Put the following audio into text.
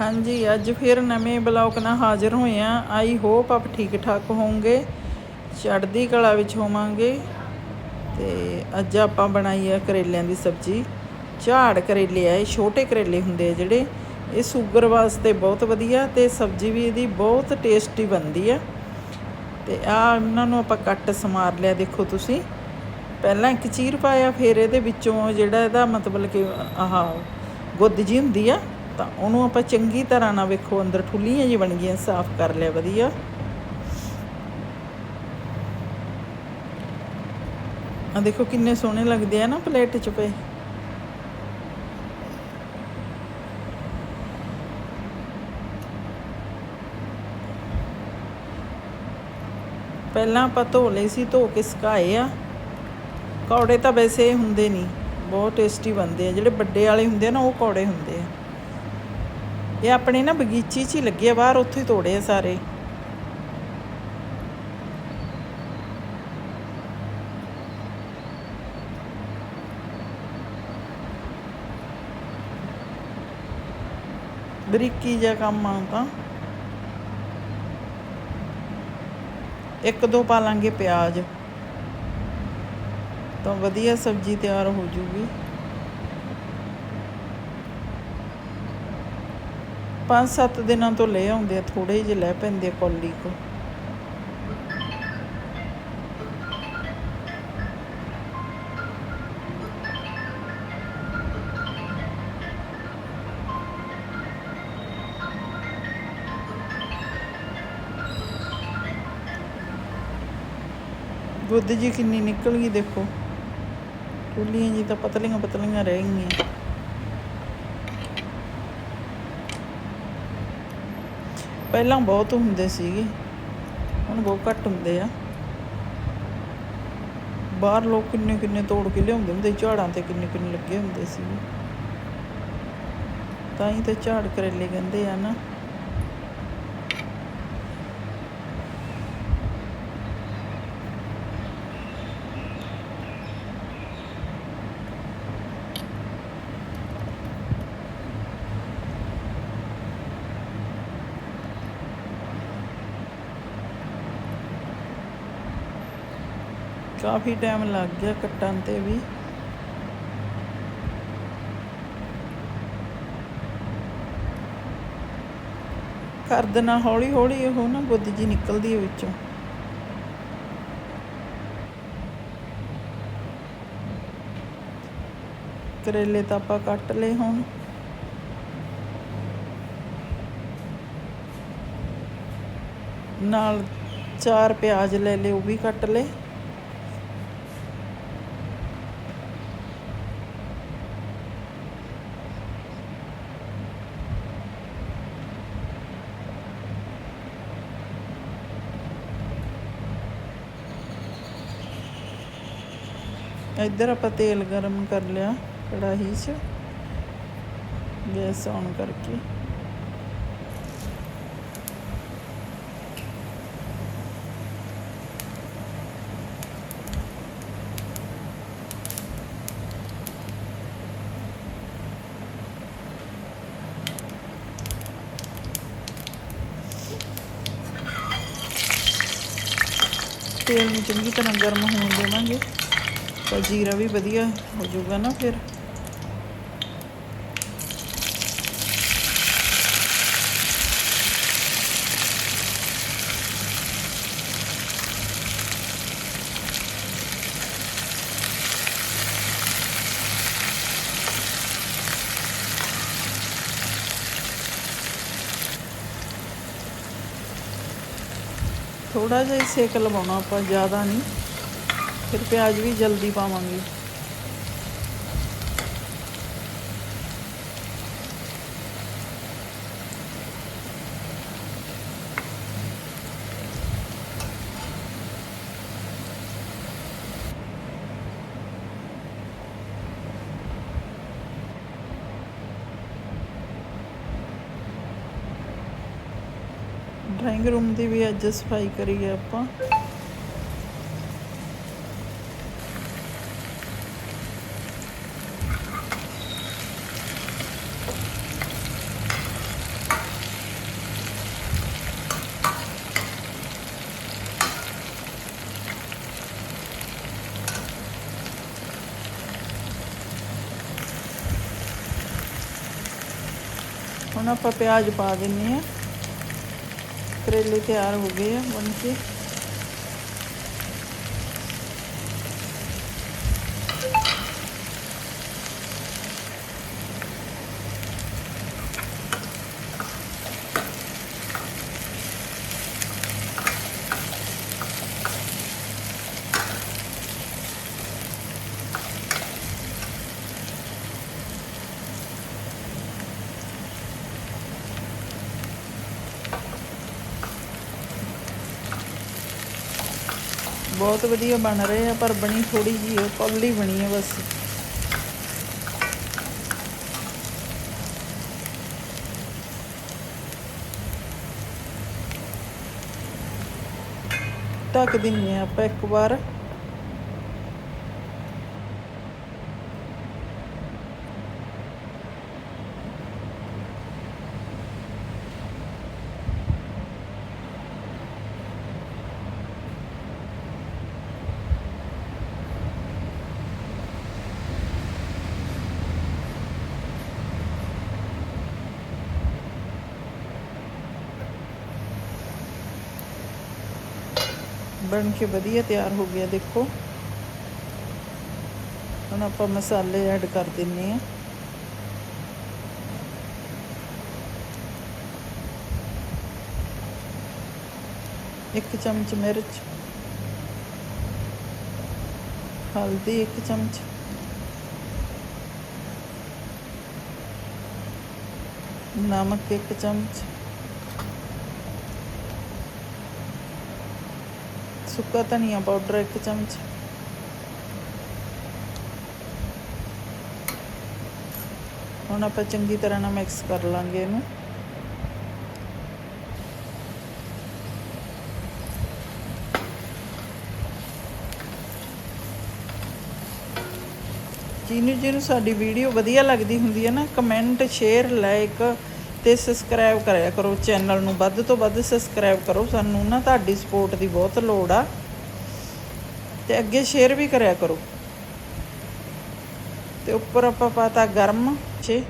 ਹਾਂਜੀ, ਅੱਜ ਫਿਰ ਨਵੇਂ ਬਲੌਗ ਨਾਲ ਹਾਜ਼ਰ ਹੋਏ ਆ। ਆਈ ਹੋਪ ਆਪ ਠੀਕ ਠਾਕ ਹੋਵੋਗੇ। ਚੜ੍ਹਦੀ ਕਲਾ ਵਿੱਚ ਹੋਵਾਂਗੇ। ਤੇ ਅੱਜ ਆਪਾਂ ਬਣਾਈ ਆ ਕਰੇਲਿਆਂ ਦੀ ਸਬਜ਼ੀ। ਝਾੜ ਕਰੇਲੇ ਆ, ਇਹ ਛੋਟੇ ਕਰੇਲੇ ਹੁੰਦੇ ਆ ਜਿਹੜੇ। ਇਹ ਸ਼ੂਗਰ ਵਾਸਤੇ ਬਹੁਤ ਵਧੀਆ ਤੇ ਸਬਜ਼ੀ ਵੀ ਇਹਦੀ ਬਹੁਤ ਟੇਸਟੀ ਬਣਦੀ ਆ। ਤੇ ਆ ਇਹਨਾਂ ਨੂੰ ਆਪਾਂ ਕੱਟ ਸਮਾਰ ਲਿਆ, ਦੇਖੋ ਤੁਸੀਂ। ਪਹਿਲਾਂ ਇੱਕ ਚੀਰ ਪਾਇਆ, ਫਿਰ ਇਹਦੇ ਵਿੱਚੋਂ ਜਿਹੜਾ ਇਹਦਾ ਮਤਲਬ ਕਿ ਆਹ ਗੁੱਦ ਜੀ ਹੁੰਦੀ ਆ ਤਾਂ। ਉਹਨੂੰ ਆਪਾਂ ਚੰਗੀ ਤਰ੍ਹਾਂ ਨਾਲ ਵੇਖੋ, ਅੰਦਰ ਠੁੱਲੀਆਂ ਜੀ ਬਣ ਗਈਆਂ, ਸਾਫ਼ ਕਰ ਲਿਆ, ਵਧੀਆ। ਆ ਦੇਖੋ ਕਿੰਨੇ ਸੋਹਣੇ ਲੱਗਦੇ ਆ ਨਾ ਪਲੇਟ 'ਚ ਪਏ। ਪਹਿਲਾਂ ਆਪਾਂ ਧੋ ਲਏ ਸੀ, ਧੋ ਕੇ ਸੁਕਾਏ ਆ। ਕੌੜੇ ਤਾਂ ਵੈਸੇ ਹੁੰਦੇ ਨਹੀਂ, ਬਹੁਤ ਟੇਸਟੀ ਬਣਦੇ ਆ। ਜਿਹੜੇ ਵੱਡੇ ਵਾਲੇ ਹੁੰਦੇ ਆ ਨਾ, ਉਹ ਕੌੜੇ ਹੁੰਦੇ ਆ। ਇਹ ਆਪਣੇ ਨਾ ਬਗੀਚੀ 'ਚ ਹੀ ਲੱਗੇ ਆ, ਬਾਹਰ ਉੱਥੇ ਹੀ ਤੋੜੇ ਆ ਸਾਰੇ। ਬਰੀਕੀ ਜਿਹਾ ਕੰਮ ਆ ਤਾਂ। ਇੱਕ ਦੋ ਪਾ ਲਾਂਗੇ ਪਿਆਜ਼। ਤਾਂ ਵਧੀਆ ਸਬਜ਼ੀ ਤਿਆਰ ਹੋ ਜੂਗੀ। ਪੰਜ ਸੱਤ ਦਿਨਾਂ ਤੋਂ ਲੈ ਆਉਂਦੇ ਆ ਥੋੜੇ ਜਿਹੇ ਲੈ ਪੈਂਦੇ ਕੌਲੀ ਕੋ। ਗੁੱਦ ਜੀ ਕਿੰਨੀ ਨਿਕਲ ਗਈ ਦੇਖੋ। ਟੁੱਲੀਆਂ ਜੀ ਤਾਂ ਪਤਲੀਆਂ ਪਤਲੀਆਂ ਰਹਿ ਗਈਆਂ। ਪਹਿਲਾਂ ਬਹੁਤ ਹੁੰਦੇ ਸੀਗੇ ਹੁਣ ਬਹੁਤ ਘੱਟ ਹੁੰਦੇ ਆ। ਬਾਹਰ ਲੋਕ ਕਿੰਨੇ ਕਿੰਨੇ ਤੋੜ ਕੇ ਲਿਆਉਂਦੇ ਹੁੰਦੇ ਸੀ, ਝਾੜਾਂ ਤੇ ਕਿੰਨੇ ਕਿੰਨੇ ਲੱਗੇ ਹੁੰਦੇ ਸੀ ਤਾਂ ਹੀ ਤੇ ਝਾੜ ਕਰੇਲੇ ਕਹਿੰਦੇ ਆ ਨਾ। ਕਾਫੀ ਟਾਈਮ ਲੱਗ ਗਿਆ ਕੱਟਣ ਤੇ ਵੀ। ਕਰ ਦੇਣਾ ਹੌਲੀ ਹੌਲੀ ਉਹ ਨਾ ਗੁੱਦ ਜੀ ਨਿਕਲਦੀ ਹੈ ਵਿੱਚੋਂ। ਕਰੇਲੇ ਤਾਂ ਆਪਾਂ ਕੱਟ ਲਏ ਹੁਣ। ਨਾਲ ਚਾਰ ਪਿਆਜ਼ ਲੈ ਲਏ, ਉਹ ਵੀ ਕੱਟ ਲਏ। ਇੱਧਰ ਆਪਾਂ ਤੇਲ ਗਰਮ ਕਰ ਲਿਆ ਕੜਾਹੀ 'ਚ। ਗੈਸ ਔਨ ਕਰਕੇ। ਤੇਲ ਨੂੰ ਚੰਗੀ ਤਰ੍ਹਾਂ ਗਰਮ ਹੋਣ ਦੇਵਾਂਗੇ। ਤਾਂ ਜੀਰਾ ਵੀ ਵਧੀਆ ਹੋ ਜਾਊਗਾ ਨਾ ਫਿਰ। ਥੋੜਾ ਜਿਹਾ ਸੇਕ ਲਵਾਉਣਾ ਆਪਾਂ, ਜ਼ਿਆਦਾ ਨਹੀਂ। ਫਿਰ ਪਿਆਜ਼ ਵੀ ਜਲਦੀ ਪਾਵਾਂਗੇ। ਡਰਾਇੰਗ ਰੂਮ ਦੀ ਵੀ ਅੱਜ ਸਫ਼ਾਈ ਕਰੀ ਹੈ ਆਪਾਂ। ਹੁਣ ਆਪਾਂ ਪਿਆਜ਼ ਪਾ ਦਿੰਨੇ ਆ ਕਰੇਲੇ ਤਿਆਰ ਹੋ ਗਏ ਆ ਬਣ ਕੇ। ਬਹੁਤ ਵਧੀਆ ਬਣ ਰਹੇ ਆ, ਪਰ ਬਣੀ ਥੋੜੀ ਜੀ ਹੈ ਪਤਲੀ ਬਣੀ ਹੈ ਬਸ। ਢੱਕ ਦਿੰਨੇ ਆ ਆਪਾਂ ਇੱਕ ਵਾਰ। ਬਣ ਕੇ ਵਧੀਆ ਤਿਆਰ ਹੋ ਗਿਆ, ਦੇਖੋ। ਹੁਣ ਆਪਾਂ ਮਸਾਲੇ ਐਡ ਕਰ ਦਿੰਨੇ ਆ ਇੱਕ ਚਮਚ ਮਿਰਚ। ਹਲਦੀ ਇੱਕ ਚਮਚ। ਨਮਕ ਇੱਕ ਚਮਚ। ਸੁੱਕਾ ਧਨੀਆ ਪਾਊਡਰ ਇੱਕ ਚਮਚ। ਹੁਣ ਆਪਾਂ ਚੰਗੀ ਤਰ੍ਹਾਂ ਨਾਲ ਮਿਕਸ ਕਰ ਲਾਂਗੇ ਇਹਨੂੰ। ਜਿਹਨੂੰ ਜਿਹਨੂੰ ਸਾਡੀ ਵੀਡੀਓ ਵਧੀਆ ਲੱਗਦੀ ਹੁੰਦੀ ਹੈ ਨਾ ਕਮੈਂਟ ਸ਼ੇਅਰ ਲਾਈਕ ਤੇ ਸਬਸਕ੍ਰਾਈਬ ਕਰਿਆ ਕਰੋ ਚੈਨਲ ਨੂੰ ਵੱਧ ਤੋਂ ਵੱਧ ਸਬਸਕ੍ਰਾਈਬ ਕਰੋ, ਸਾਨੂੰ ਨਾ ਤੁਹਾਡੀ ਸਪੋਰਟ ਦੀ ਬਹੁਤ ਲੋੜ ਆ। ਤੇ ਅੱਗੇ ਸ਼ੇਅਰ ਵੀ ਕਰਿਆ ਕਰੋ। ਤੇ ਉੱਪਰ ਆਪਾਂ ਪਾਤਾ ਗਰਮ ਛੇ।